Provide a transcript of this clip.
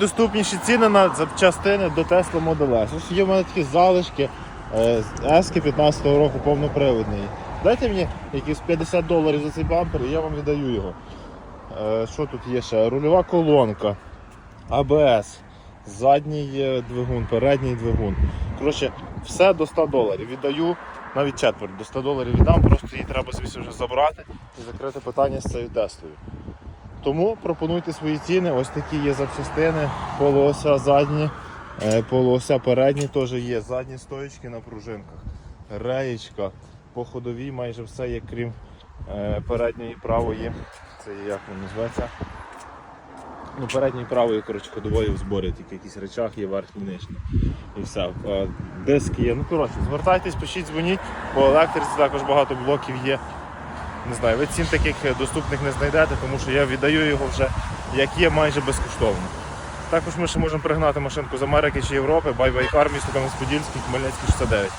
Доступніші ціни на запчастини до Tesla Model S. Ось є в мене такі залишки е, S 15 року повноприводний. Дайте мені якісь 50 доларів за цей бампер і я вам віддаю його. Е, Що тут є ще? Рульова колонка, АБС, задній е, двигун, передній двигун. Коротше, все до 100 доларів. Віддаю навіть четверть до 100 доларів віддам, просто її треба звідси вже забрати і закрити питання з цією Теслою. Тому пропонуйте свої ціни. Ось такі є запчастини, полуося задні, е, полуося передні теж є. Задні стоїчки на пружинках, реєчка, по ходовій майже все є, крім е, передньої правої. Це як воно називається. Ну, передньої правої, коротше, ходової в зборі, тільки якийсь речах є верхній нижній. І все. Е, Диски є. Ну, коротше, звертайтесь, пишіть, дзвоніть, по електриці також багато блоків є. Не знаю, ви цін таких е, доступних не знайдете, тому що я віддаю його вже як є майже безкоштовно. Також ми ще можемо пригнати машинку з Америки чи Європи, Байбайкар, місто Кам'янець-Подільський, Хмельницький 69.